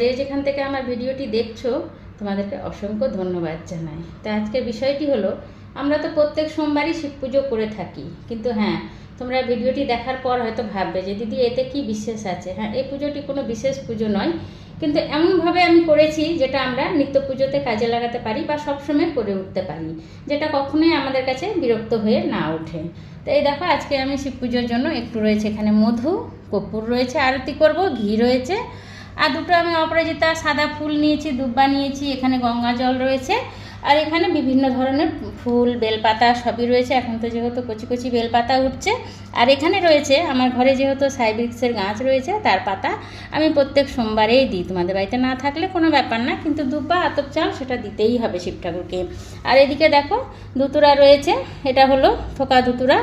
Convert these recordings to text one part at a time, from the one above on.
যে যেখান থেকে আমার ভিডিওটি দেখছ, তোমাদেরকে অসংখ্য ধন্যবাদ জানাই। তো আজকের বিষয়টি হলো, আমরা তো প্রত্যেক সোমবারই শিব পুজো করে থাকি, কিন্তু হ্যাঁ তোমরা ভিডিওটি দেখার পর হয়তো ভাববে যে, দিদি, এতে কি বিশেষ আছে? হ্যাঁ এই পুজোটি কোনো বিশেষ পুজো নয়, কিন্তু এমনভাবে আমি করেছি যেটা আমরা নিত্য পুজোতে কাজে লাগাতে পারি বা সবসময় করে উঠতে পারি, যেটা কখনোই আমাদের কাছে বিরক্ত হয়ে না ওঠে। তো এই দেখো, আজকে আমি শিব পুজোর জন্য একটু রয়েছে এখানে মধু, কর্পূর রয়েছে, আরতি করব, ঘি রয়েছে আর দুটো আমি অপরাজিতা, সাদা ফুল নিয়েছি, দুব্বা নিয়েছি, এখানে গঙ্গা জল রয়েছে। আর এখানে বিভিন্ন ধরনের ফুল, বেলপাতা সবই রয়েছে। এখন তো যেহেতু কচি কচি বেলপাতা উঠছে। আর এখানে রয়েছে, আমার ঘরে যেহেতু সাইব্রিক্সের গাছ রয়েছে, তার পাতা আমি প্রত্যেক সোমবারেই দিই। তোমাদের বাড়িতে না থাকলে কোনো ব্যাপার না, কিন্তু দুব্বা, আতপ চাল সেটা দিতেই হবে শিব ঠাকুরকে আর এদিকে দেখো দুতুরা রয়েছে, এটা হলো থোকা দুতুরা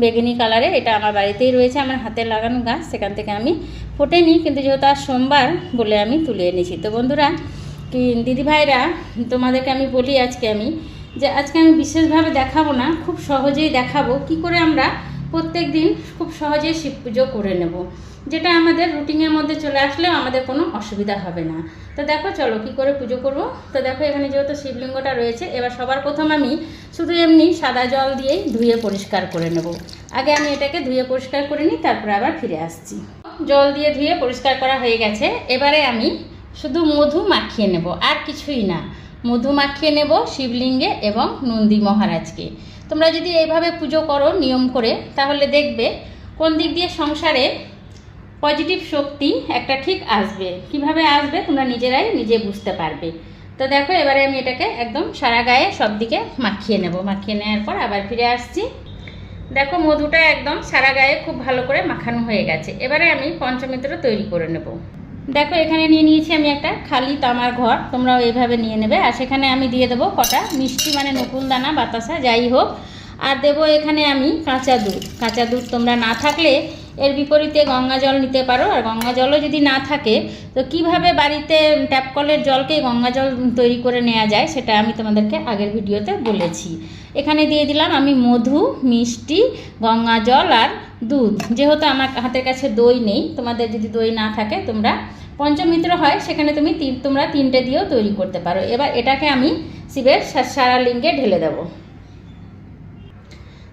বেগুনি কালারের, এটা আমার বাড়িতেই রয়েছে, আমার হাতে লাগানো গাছ, সেখান থেকে আমি ফোটেনি কিন্তু যেহেতু আর সোমবার বলে আমি তুলে এনেছি। তো বন্ধুরা, কি দিদিভাইরা, তোমাদেরকে আমি বলি আজকে আমি যে আজকে আমি বিশেষভাবে দেখাবো না, খুব সহজেই দেখাবো, কি করে আমরা প্রত্যেক দিন খুব সহজেই শিব পুজো করে নেব। যেটা আমাদের রুটিনের মধ্যে চলে আসলেও আমাদের কোনো অসুবিধা হবে না। তো দেখো, চলো কি করে পুজো করব? তো দেখো, এখানে যেহেতু শিবলিঙ্গটা রয়েছে, এবার সবার প্রথম আমি শুধু এমনি সাদা জল দিয়েই ধুয়ে পরিষ্কার করে নেব। আগে আমি এটাকে ধুয়ে পরিষ্কার করে নিই, তারপরে আবার ফিরে আসছি। জল দিয়ে ধুয়ে পরিষ্কার করা হয়ে গেছে। এবারে আমি শুধু মধু মাখিয়ে নেব, আর কিছুই না। মধু মাখিয়ে নেব শিবলিঙ্গে এবং নন্দী মহারাজকে। তোমরা যদি এইভাবে পুজো করো নিয়ম করে, তাহলে দেখবে কোন দিক দিয়ে সংসারে পজিটিভ শক্তি একটা ঠিক আসবে। কীভাবে আসবে তোমরা নিজেরাই নিজে বুঝতে পারবে। তো দেখো, এবারে আমি এটাকে একদম সারা গায়ে সব দিকে মাখিয়ে নেব। মাখিয়ে নেওয়ার পর আবার ফিরে আসছি। দেখো, মধুটা একদম সারা গায়ে খুব ভালো করে মাখানো হয়ে গেছে। এবারে আমি পঞ্চমিত্র তৈরি করে নেব। দেখো, এখানে নিয়ে নিয়েছি আমি একটা খালি তামার ঘর। তোমরাও এইভাবে নিয়ে নেবে। আর সেখানে আমি দিয়ে দেবো কটা মিষ্টি মানে নকুল দানা, বাতাসা, যাই হোক। আর দেবো এখানে আমি কাঁচা দুধ। কাঁচা দুধ তোমরা না থাকলে এর বিপরীতে গঙ্গা জল নিতে পারো, আর গঙ্গা জলও যদি না থাকে, তো কীভাবে বাড়িতে ট্যাপ কলের জলকে গঙ্গা জল তৈরি করে নেওয়া যায় সেটা আমি তোমাদেরকে আগের ভিডিওতে বলেছি। এখানে দিয়ে দিলাম আমি মধু, মিষ্টি, গঙ্গা জল আর দুধ। যেহেতু আমার হাতের কাছে দই নেই, তোমাদের যদি দই না থাকে তোমরা পঞ্চমিত্র হয়, সেখানে তুমি তোমরা তিনটে দিয়েও তৈরি করতে পারো। এবার এটাকে আমি শিবের সারা লিঙ্গে ঢেলে দেবো।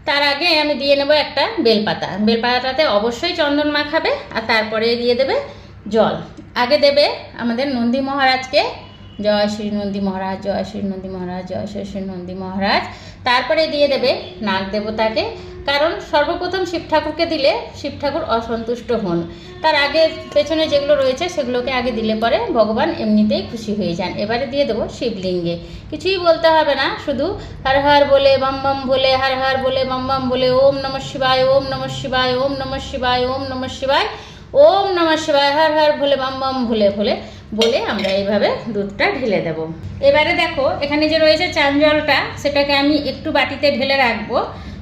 তার আগে আমি দিয়ে নেব একটা বেলপাতা। বেলপাতাতে অবশ্যই চন্দন মাখাবে আর তারপরে দিয়ে দেবে জল। আগে দেবে আমাদের নন্দী মহারাজকে জয় শ্রী নন্দী মহারাজ, জয় শ্রী নন্দী মহারাজ, জয় শ্রী শ্রী নন্দী মহারাজ। তারপরে দিয়ে দেবে নাগ দেবতাকে, কারণ সর্বপ্রথম শিব ঠাকুরকে দিলে শিব ঠাকুর অসন্তুষ্ট হন। তার আগে পেছনে যেগুলো রয়েছে সেগুলোকে আগে দিলে পরে ভগবান এমনিতেই খুশি হয়ে যান। এবারে দিয়ে দেবো শিবলিঙ্গে। কিছুই বলতে হবে না, শুধু হর হর বলে বাম বম বলে, হর হর বলে বাম বম বলে, ওম নম শিবায়, ওম নম শিবায়, ওম নম শিবায়, ওম নম শিবায়, ওম নম শিবায়, হর হর ভোলে বাম বম ভোলে ভোলে বলে আমরা এইভাবে দুধটা ঢেলে দেব। এবারে দেখো, এখানে যে রয়েছে চান জলটা, সেটাকে আমি একটু বাটিতে ঢেলে রাখব।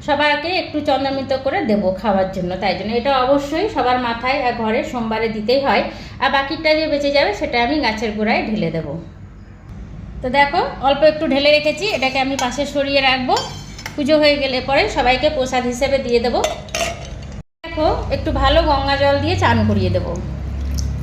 সবাইকে একটু চন্দ্রমিত করে দেব খাওয়ার জন্য, তাই জন্য এটা অবশ্যই সবার মাথায় আর ঘরে সোমবারে দিতেই হয়। আর বাকিটা যে বেঁচে যাবে, সেটা আমি গাছের গোড়ায় ঢেলে দেব। তো দেখো, অল্প একটু ঢেলে রেখেছি, এটাকে আমি পাশে সরিয়ে রাখব। পুজো হয়ে গেলে পরে সবাইকে প্রসাদ হিসেবে দিয়ে দেবো। দেখো, একটু ভালো গঙ্গা জল দিয়ে চান করিয়ে দেবো।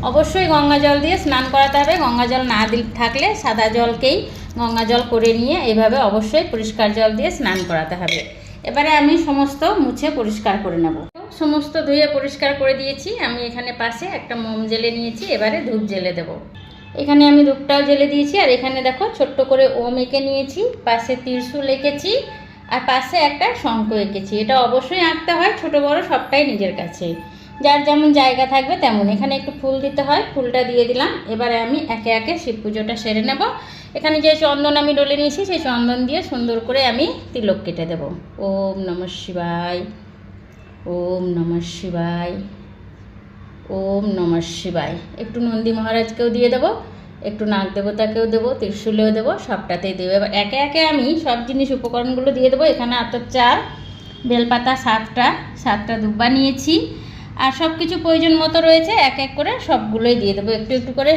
অবশ্যই গঙ্গা জল দিয়ে স্নান করাতে হবে। গঙ্গা জল না দিল থাকলে সাদা জলকেই গঙ্গা জল করে নিয়ে এইভাবে অবশ্যই পরিষ্কার জল দিয়ে স্নান করাতে হবে। এবারে আমি সমস্ত মুছে পরিষ্কার করে নেব। সমস্ত ধুয়ে পরিষ্কার করে দিয়েছি। আমি এখানে পাশে একটা মোম জেলে নিয়েছি। এবারে ধূপ জেলে দেব। এখানে আমি ধূপটাও জেলে দিয়েছি। আর এখানে দেখো ছোট্ট করে ওম এঁকে নিয়েছি। পাশে ত্রিশূল এঁকেছি। আর পাশে একটা শঙ্খ এঁকেছি। এটা অবশ্যই আঁকতে হয়। ছোট বড় সবটাই নিজের কাছে। যার যেমন জায়গা থাকবে তেমন। এখানে একটু ফুল দিতে হয়, ফুলটা দিয়ে দিলাম। এবারে আমি একে একে শিব পুজোটা সেরে নেব। এখানে যে চন্দন আমি ডলে নিয়েছি, সেই চন্দন দিয়ে সুন্দর করে আমি তিলক কেটে দেব। ওম নম শিবায়, ওম নম শিবায়, ওম নম শিবায়। একটু নন্দী মহারাজকেও দিয়ে দেবো, একটু নাগ দেবতাকেও দেবো, ত্রিশূলেও দেবো, সবটাতেই দেবো। এবার একে একে আমি সব জিনিস উপকরণগুলো দিয়ে দেবো। এখানে আতর চাল, বেলপাতা সাতটা সাতটা দুব্বা নিয়েছি। আর সব কিছু প্রয়োজন মতো রয়েছে, এক এক করে সবগুলোই দিয়ে দেবো। একটু একটু করে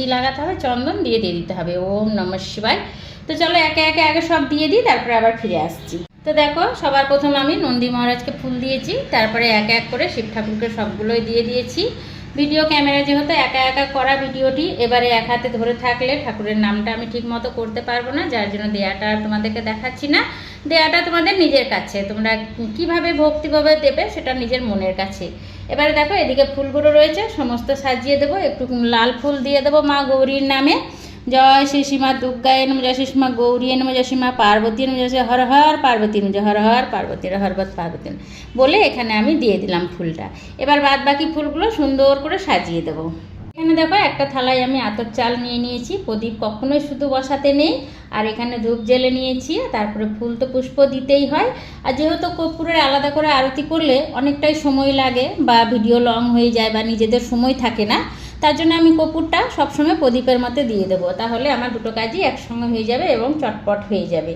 ই লাগাতে হবে, চন্দন দিয়ে দিয়ে দিতে হবে। ওম নম শিবায়। তো চলো একে একে আগে সব দিয়ে দিই, তারপরে আবার ফিরে আসছি। তো দেখো, সবার প্রথম আমি নন্দী মহারাজকে ফুল দিয়েছি, তারপরে এক এক করে শিব ঠাকুরকে সবগুলোই দিয়ে দিয়েছি। ভিডিও ক্যামেরা যেহেতু একা একা করা ভিডিওটি, এবারে এক হাতে ধরে থাকলে ঠাকুরের নামটা আমি ঠিক মতো করতে পারব না, যার জন্য দেয়াটা আর তোমাদেরকে দেখাচ্ছি না। দেয়াটা তোমাদের নিজের কাছে, তোমরা কীভাবে ভক্তিভাবে দেবে সেটা নিজের মনের কাছে। এবারে দেখো, এদিকে ফুলগুলো রয়েছে, সমস্ত সাজিয়ে দেবো, একটু লাল ফুল দিয়ে দেবো মা গৌরীর নামে। জয় শ্রী সীমা দুর্গায় নম, জয় শ্রী সীমা গৌরী নম, জয় সীমা পার্বতী নম, জয় হর হর পার্বতী নম হর হর পার্বতী হরবত পার্বতী বলে এখানে আমি দিয়ে দিলাম ফুলটা। এবার বাদ বাকি ফুলগুলো সুন্দর করে সাজিয়ে দেবো। এখানে দেখো একটা থালায় আমি আতর চাল নিয়ে নিয়েছি। প্রদীপ কখনোই শুধু বসাতে নেই। আর এখানে ধূপ জেলে নিয়েছি। তারপরে ফুল তো পুষ্প দিতেই হয়। আর যেহেতু কর্পূরের আলাদা করে আরতি করলে অনেকটাই সময় লাগে বা ভিডিও লং হয়ে যায় বা নিজেদের সময় থাকে না তার জন্য আমি কপুরটা সবসময় প্রদীপের মধ্যে দিয়ে দেবো। তাহলে আমার দুটো কাজই একসঙ্গে হয়ে যাবে এবং চটপট হয়ে যাবে।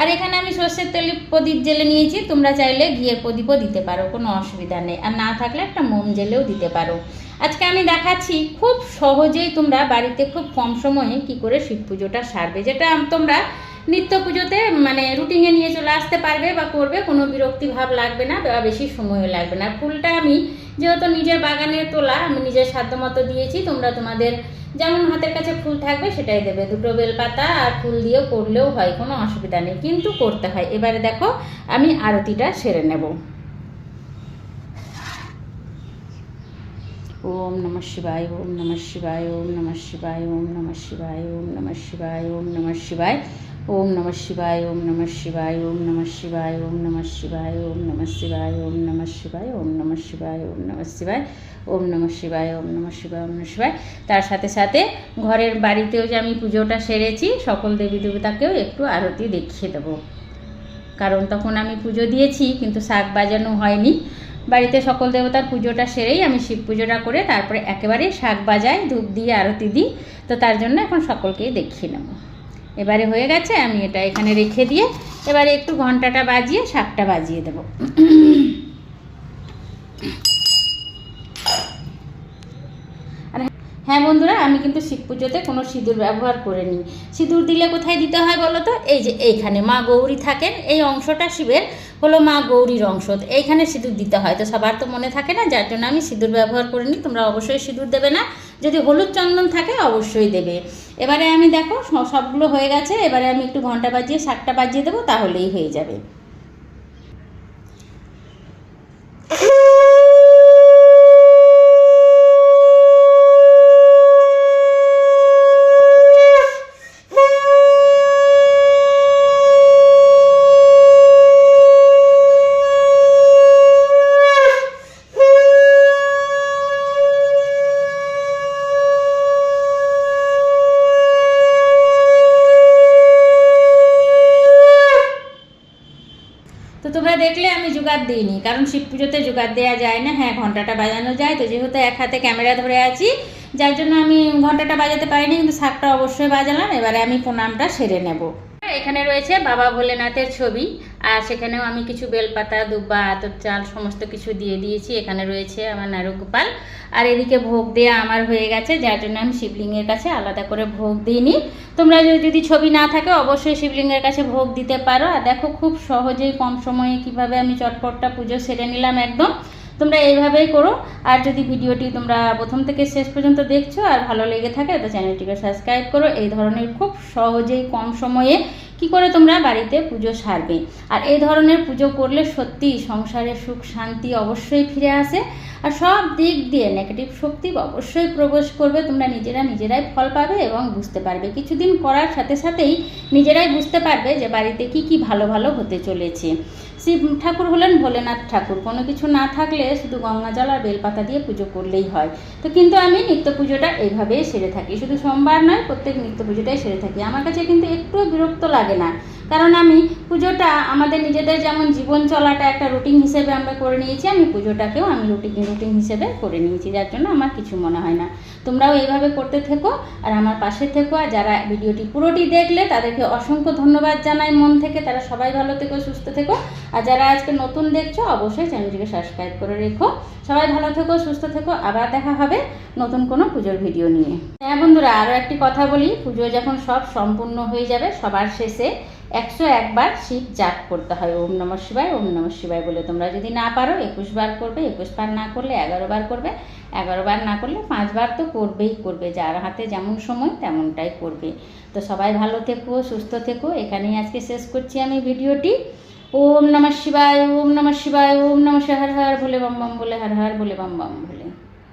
আর এখানে আমি সর্ষের তেলে প্রদীপ জেলে নিয়েছি, তোমরা চাইলে ঘিয়ের প্রদীপও দিতে পারো, কোনো অসুবিধা নেই। আর না থাকলে একটা মোম জেলেও দিতে পারো। আজকে আমি দেখাচ্ছি খুব সহজেই তোমরা বাড়িতে খুব কম সময়ে কি করে শিব পুজোটা সারবে, যেটা তোমরা নিত্য পুজোতে মানে রুটিনে নিয়ে চলে আসতে পারবে বা করবে, কোনো বিরক্তি ভাব লাগবে না, বা বেশি সময়ও লাগবে না। ফুলটা আমি যেহেতু নিজের বাগানে তোলা, আমি নিজের সাধ্য মতো দিয়েছি, তোমরা তোমাদের যেমন হাতের কাছে ফুল থাকবে সেটাই দেবে। দুটো বেলপাতা আর ফুল দিয়েও করলেও হয়, কোনো অসুবিধা নেই, কিন্তু করতে হয়। এবারে দেখো, আমি আরতিটা সেরে নেব। ওম নম শিবায়, ওম নম শিবায়, ওম নম শিবায়, ওম নম শিবায়, ওম নম শিবায়, ওম নম শিবায়। ওম নম শিবায় ওম নম শিবায় ওম নম শিবায় ওম নম শিবায় ওম নম শিবায় ওম নম শিবায় ওম নম শিবায় ওম নম শিবায় ওম নম শিবায় ওম নম শিবায় ওম নম শিবায় তার সাথে সাথে ঘরের বাড়িতেও যে আমি পুজোটা সেরেছি সকল দেবী দেবতাকেও একটু আরতি দেখিয়ে দেবো কারণ তখন আমি পুজো দিয়েছি কিন্তু শাক বাজানো হয়নি বাড়িতে সকল দেবতার পুজোটা সেরেই আমি শিব পুজোটা করে তারপরে একেবারে শাক বাজাই ধূপ দিয়ে আরতি দিই তো তার জন্য এখন সকলকেই দেখিয়ে নেব এবারে হয়ে গেছে, আমি এটা এখানে রেখে দিয়ে এবারে একটু ঘন্টাটা বাজিয়ে শাকটা বাজিয়ে দেবো। আর হ্যাঁ বন্ধুরা, আমি কিন্তু শিব পুজোতে কোনো সিঁদুর ব্যবহার করিনি। সিঁদুর দিলে কোথায় দিতে হয় বলো তো? এই যে এইখানে মা গৌরী থাকেন, এই অংশটা শিবের, হলো মা গৌরীর অংশ এইখানে সিঁদুর দিতে হয়, তো সবার তো মনে থাকে না, যার জন্য আমি সিঁদুর ব্যবহার করিনি, তোমরা অবশ্যই সিঁদুর দেবে না। যদি হলুদ চন্দন থাকে, অবশ্যই দেবে। এবারে আমি দেখো সবগুলো হয়ে গেছে। এবারে আমি একটু ঘণ্টা বাজিয়ে শাকটা বাজিয়ে দেবো, তাহলেই হয়ে যাবে। দিইনি কারণ শিব পুজোতে জোগাড় দেওয়া যায় না। হ্যাঁ ঘন্টাটা বাজানো যায়। তো যেহেতু এক হাতে ক্যামেরা ধরে আছি, যার জন্য আমি ঘন্টাটা বাজাতে পারিনি, কিন্তু শাকটা অবশ্যই বাজালাম। এবারে আমি প্রণামটা সেরে নেব। এখানে রয়েছে বাবা ভোলেনাথের ছবি, আর সেখানেও আমি কিছু বেলপাতা, দুব্বা, আতর চাল সমস্ত কিছু দিয়ে দিয়েছি। এখানে রয়েছে আমার নারুগোপাল। আর এদিকে ভোগ দেওয়া আমার হয়ে গেছে, যার জন্য আমি শিবলিঙ্গের কাছে আলাদা করে ভোগ দিইনি। তোমরা যদি ছবি না থাকে, অবশ্যই শিবলিঙ্গের কাছে ভোগ দিতে পারো। আর দেখো, খুব সহজেই কম সময়ে কীভাবে আমি চটপটটা পুজো সেরে নিলাম একদম। তোমরা এইভাবেই করো। আর যদি ভিডিওটি তোমরা প্রথম থেকে শেষ পর্যন্ত দেখছ আর ভালো লেগে থাকে তো চ্যানেলটিকে সাবস্ক্রাইব করো। এই ধরনের খুব সহজেই কম সময়ে কি করে তোমরা বাড়িতে পুজো সারবে? আর এই ধরনের পুজো করলে সত্যি সংসারে সুখ, শান্তি অবশ্যই ফিরে আসে। আর সব দিক দিয়ে নেগেটিভ শক্তি অবশ্যই প্রবেশ করবে। তোমরা নিজেরা নিজেরাই ফল পাবে এবং বুঝতে পারবে। কিছুদিন করার সাথে সাথেই নিজেরাই বুঝতে পারবে যে বাড়িতে কি কি ভালো ভালো হতে চলেছে। শিব ঠাকুর হলেন ভোলেনাথ ঠাকুর। কোনো কিছু না থাকলে শুধু গঙ্গা জল আর বেলপাতা দিয়ে পুজো করলেই হয়। তো কিন্তু আমি নিত্য পুজোটা এইভাবেই সেরে থাকি। শুধু সোমবার নয়, প্রত্যেক নিত্য পুজোটাই সেরে থাকি। আমার কাছে কিন্তু একটুও বিরক্ত লাগে না। কারণ আমি পুজোটা আমাদের নিজেদের যেমন জীবন চলাটা একটা রুটিন হিসেবে আমরা করে নিয়েছি, আমি পুজোটাকেও আমি রুটিন রুটিন হিসেবে করে নিয়েছি, যার জন্য আমার কিছু মনে হয় না। তোমরাও এইভাবে করতে থেকো আর আমার পাশে থেকো আর যারা ভিডিওটি পুরোটি দেখলে তাদেরকে অসংখ্য ধন্যবাদ জানাই। মন থেকে তারা সবাই ভালো থেকো, সুস্থ থেকো। আর যারা আজকে নতুন দেখছ, অবশ্যই চ্যানেলটিকে সাবস্ক্রাইব করে রেখো। সবাই ভালো থেকো, সুস্থ থেকো। আবার দেখা হবে নতুন কোনো পুজোর ভিডিও নিয়ে। হ্যাঁ বন্ধুরা আরও একটি কথা বলি। পুজো যখন সব সম্পূর্ণ হয়ে যাবে সবার শেষে একশো একবার শিব জাপ করতে হয়। ওম নম শিবায়, ওম নম শিবায় বলে তোমরা যদি না পারো, একুশ বার করবে, একুশ বার না করলে এগারো বার করবে, এগারো বার না করলে পাঁচবার তো করবেই করবে, যার হাতে যেমন সময় তেমনটাই করবে। তো সবাই ভালো থেকো, সুস্থ থেকো, এখানেই আজকে শেষ করছি আমি ভিডিওটি। ওম নমঃ শিবায়, ওম নমঃ শিবায়, ওম নম নমঃ হর হর ভোলে বম বম বলে হর হর বলে বম বম